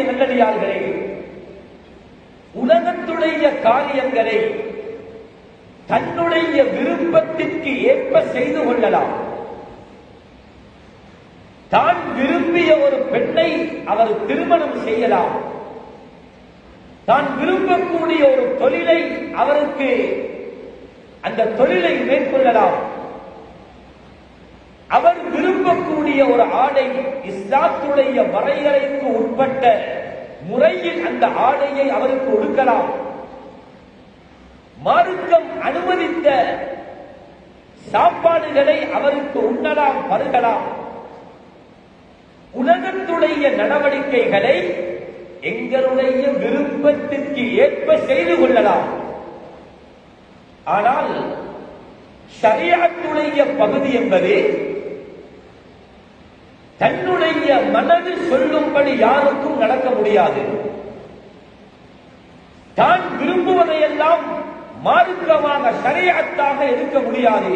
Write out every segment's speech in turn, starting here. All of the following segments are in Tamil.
அல்லாஹுடைய நல்லடியார்களே உலகத்துடைய காரியங்களை தன்னுடைய விருப்பத்திற்கு ஏற்ப செய்து கொள்ளலாம். தான் விரும்பிய ஒரு பெண்ணை அவர் திருமணம் செய்யலாம். தான் விரும்பக்கூடிய ஒரு தொழிலை அவருக்கு அந்த தொழிலை மேற்கொள்ளலாம். அவர் விரும்பக்கூடிய ஒரு ஆடை இஸ்லாத்துடைய வரையறைக்கு உட்பட்ட முறையில் அந்த ஆடையை அவருக்கு கொடுக்கலாம். மார்க்கம் அனுமதித்த சாப்பாடுகளை அவருக்கு உண்ணலாம் பருகலாம். உலகத்துடைய நடவடிக்கைகளை எங்களுடைய விருப்பத்திற்கு ஏற்ப செய்து கொள்ளலாம். ஆனால் சரியாத்துடைய பகுதி என்பது தன்னுடைய மனது சொல்லும்படி யாருக்கும் நடக்க முடியாது. தான் விரும்புவதையெல்லாம் மார்க்கமாக சரியாத்தாக இருக்க முடியாது.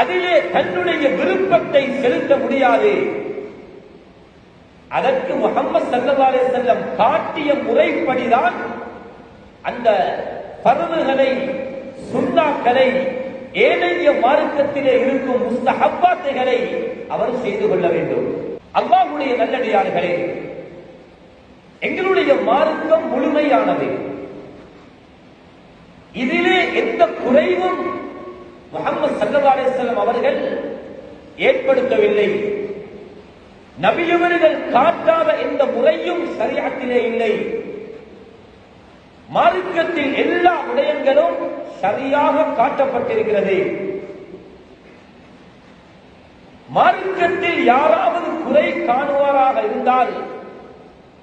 அதிலே தன்னுடைய விருப்பத்தை செலுத்த முடியாது. அதற்கு முகமது சல்லல்லாஹு செல்லம் காட்டிய முறைப்படிதான் அந்த பருவுகளை சுண்ணாக்களை ஏனைய மார்க்கத்திலே இருக்கும் முஸ்தஹப்பாத்தைகளை அவர் செய்து கொள்ள வேண்டும். அல்லாஹுடைய நல்லடியார்களே எங்களுடைய மார்க்கம் முழுமையானது. இதிலே எந்த குறைவும் முகமது சல்லல்லாஹு அவர்கள் ஏற்படுத்தவில்லை. நபியவர்கள் காட்டாத எந்த முறையும் சரியாத்திலே இல்லை. மார்க்கத்தில் எல்லா விடயங்களும் சரியாக காட்டப்பட்டிருக்கிறது. மார்க்கத்தில் யாராவது குறை காணுவாராக இருந்தால்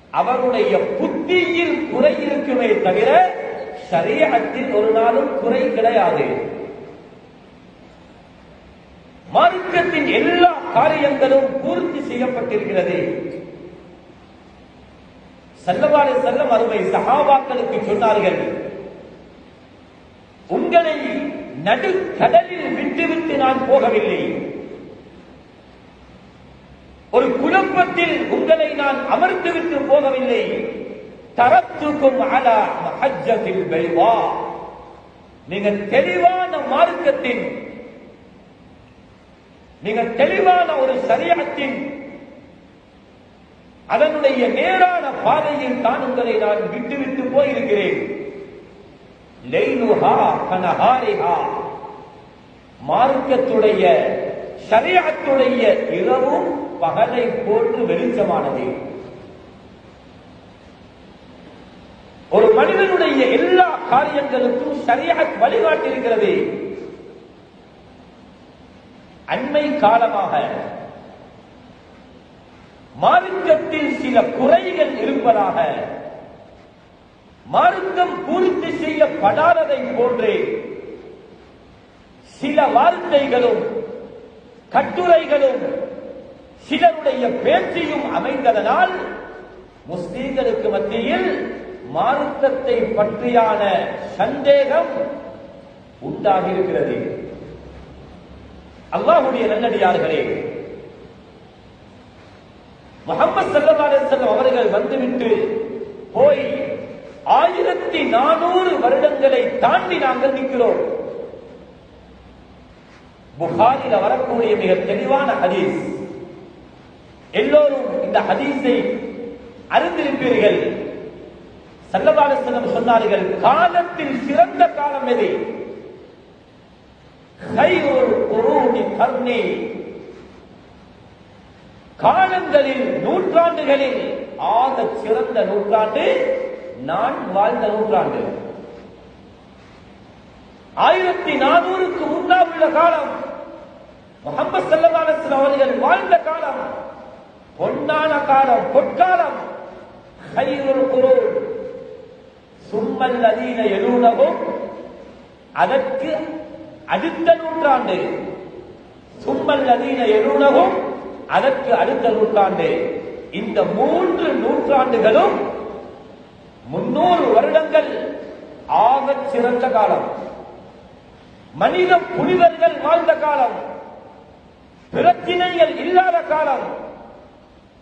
அவருடைய புத்தியில் குறை இருக்குமே தவிர சரீரத்தில் ஒரு நாளும் குறை கிடையாது. மார்க்கத்தின் எல்லா காரியங்களும் பூர்த்தி செய்யப்பட்டிருக்கிறது. செல்லவாறு செல்ல அருமை சகாபாக்களுக்கு சொன்னார்கள் உங்களை நடுக்கடலில் விட்டுவிட்டு நான் போகவில்லை ஒரு குழப்பத்தில் உங்களை நான் அமர்த்துவிட்டு போகவில்லை. தரத்துக்கும் அல மஹஜத்தில் பெய்வா நீங்கள் தெளிவான மார்க்கத்தின் மிக தெளிவான ஒரு சரியத்தின் அதனுடைய நேரான பாதையில் தான் உங்களை நான் விட்டுவிட்டு போயிருக்கிறேன். மார்க்கத்துடைய ஷரியத்துடைய இரவும் பகலை போன்று வெளிச்சமானது. ஒரு மனிதனுடைய எல்லா காரியங்களுக்கும் சரியாக வழிகாட்டிருக்கிறது அண்மை காலமாக மார்க்கத்தில் சில குறைகள் இருப்பதாக மார்க்கம் பூர்த்தி செய்யப்படாததை போன்றே சில வார்த்தைகளும் கட்டுரைகளும் சிலருடைய பேச்சையும் அமைந்ததனால் முஸ்லீம்களுக்கு மத்தியில் மார்க்கத்தை பற்றியான சந்தேகம் உண்டாகியிருக்கிறது. அல்லாஹுடைய நல்லடியார்களே முகமது சல்லல்லாஹு அவர்கள் வந்துவிட்டு போய் ஆயிரத்தி நானூறு வருடங்களை தாண்டி நாங்கள் நிற்கிறோம். புகாரில் வரக்கூடிய மிக தெளிவான ஹதீஸ். எல்லோரும் இந்த ஹதீஸை அறிந்திருப்பீர்கள். சல்லல்லாஹு அலைஹி சொன்னார்கள் காலத்தில் சிறந்த காலம் எது? கைரூர் குரூனி காலங்களில் நூற்றாண்டுகளில். ஆக சிறந்த நூற்றாண்டு நான் வாழ்ந்த நூற்றாண்டு. ஆயிரத்தி நானூறுக்கு முன்னால் உள்ள காலம். முகமது சல்லல்லாஹு அவர்கள் வாழ்ந்த காலம். பொன்னான காலம் பொற்காலம். கைருள் சும்மல் அதீன எழுனவும் அதற்கு அடுத்த நூற்றாண்டு. சும்மல் அதீன எழுனவும் அதற்கு அடுத்த நூற்றாண்டு. இந்த மூன்று நூற்றாண்டுகளும் முன்னூறு வருடங்கள் ஆக சிறந்த காலம். மனித புனிதர்கள் வாழ்ந்த காலம். பிரச்சினைகள் இல்லாத காலம்.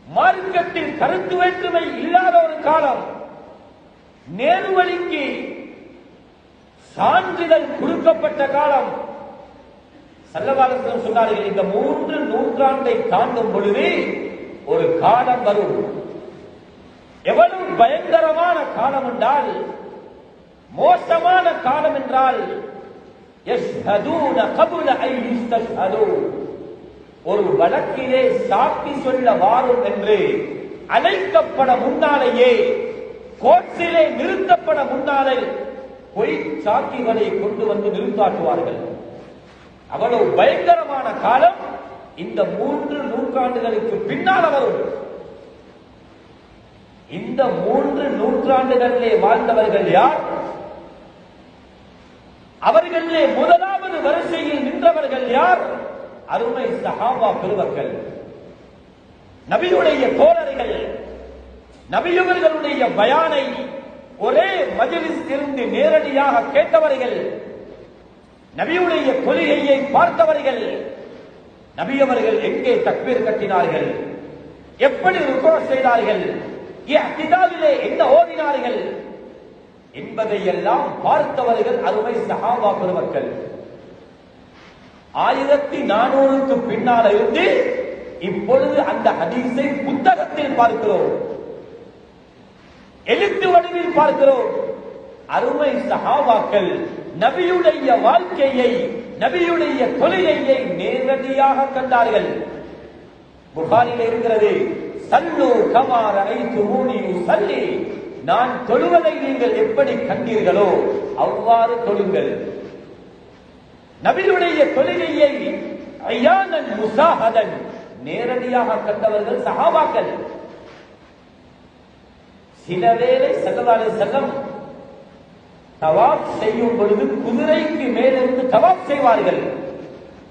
மார்க்கத்தில் கருத்து வேற்றுமை இல்லாத ஒரு காலம் நேர்வழிக்கு சான்றிதழ் கொடுக்கப்பட்ட காலம் சல்லவாலத்தில் சொன்னார்கள் இந்த மூன்று நூற்றாண்டை தாண்டும் பொழுது ஒரு காலம் வரும் எவ்வளவு பயங்கரமான காலம் என்றால் மோசமான காலம் என்றால் يشهدون قبل أن يستشهدوا ஒரு வழக்கிலே சாட்சி சொல்ல வாரும் என்று அழைக்கப்பட முன்னாலேயே கோர்ட்டிலே நிறுத்தப்பட முன்னாலே பொய் சாட்சிகளை கொண்டு வந்து நிறுத்தாட்டுவார்கள் அவ்வளவு பயங்கரமான காலம் இந்த மூன்று நூற்றாண்டுகளுக்கு பின்னால் வரும். இந்த மூன்று நூற்றாண்டுகளிலே வாழ்ந்தவர்கள் யார்? அவர்களிலே முதலாவது வரிசையில் நின்றவர்கள் யார்? அருமை சஹாபா பெருவர்கள் நபியுடைய தோழர்கள் நபியவர்களுடைய பயானை ஒரே மஜலிஸ் இருந்து நேரடியாக கேட்டவர்கள் நபியுடைய கொள்கையை பார்த்தவர்கள் நபியவர்கள் எங்கே தக்பீர் கட்டினார்கள் எப்படி ருக்கோ செய்தார்கள் இஹ்திதாவிலே என்ன ஓதினார்கள் என்பதை எல்லாம் பார்த்தவர்கள் அருமை சஹாபா பெருமக்கள். ஆயிரத்தி நானூறுக்கு பின்னால் இருந்து இப்பொழுது அந்த ஹதீஸை புத்தகத்தில் பார்க்கிறோம். எழுத்து வடிவில் பார்க்கிறோம். அருமை சகாபாக்கள் நபியுடைய வாழ்க்கையை நபியுடைய கொள்கையை நேரடியாக கண்டார்கள். புகாரில் இருக்கிறது சல்லு கமார் ஐத்து மூனி சல்லி நான் தொழுவதை நீங்கள் எப்படி கண்டீர்களோ அவ்வாறு தொழுங்கள். நபியுடைய தொழுகையை ஐயானன் முசாஹதன் நேரடியாக கண்டவர்கள் சஹாபாக்கள். சில வேளை சகதாலே செல்லம் தவாப் செய்யும் பொழுது குதிரைக்கு மேலிருந்து தவாப் செய்வார்கள்.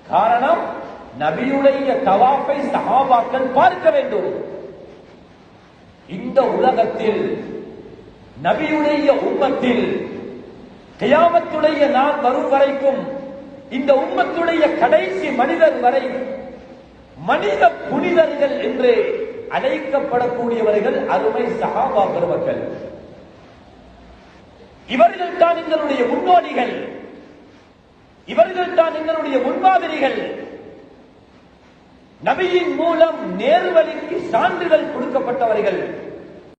காரணம் நபியுடைய தவாப்பை சஹாபாக்கள் பார்க்க வேண்டும். இந்த உலகத்தில் நபியுடைய உம்மத்தில் கயாமத்துடைய நாள் வரும் வரைக்கும் இந்த உம்மத்துடைய கடைசி மனிதர் வரை மனித புனிதர்கள் என்று அழைக்கப்படக்கூடியவர்கள் அருமை சகாபா பெருமக்கள். இவர்கள் தான் எங்களுடைய முன்னோடிகள். இவர்கள் தான் எங்களுடைய முன்மாதிரிகள். நபியின் மூலம் நேர்வழிக்கு சான்றிதழ் கொடுக்கப்பட்டவர்கள்.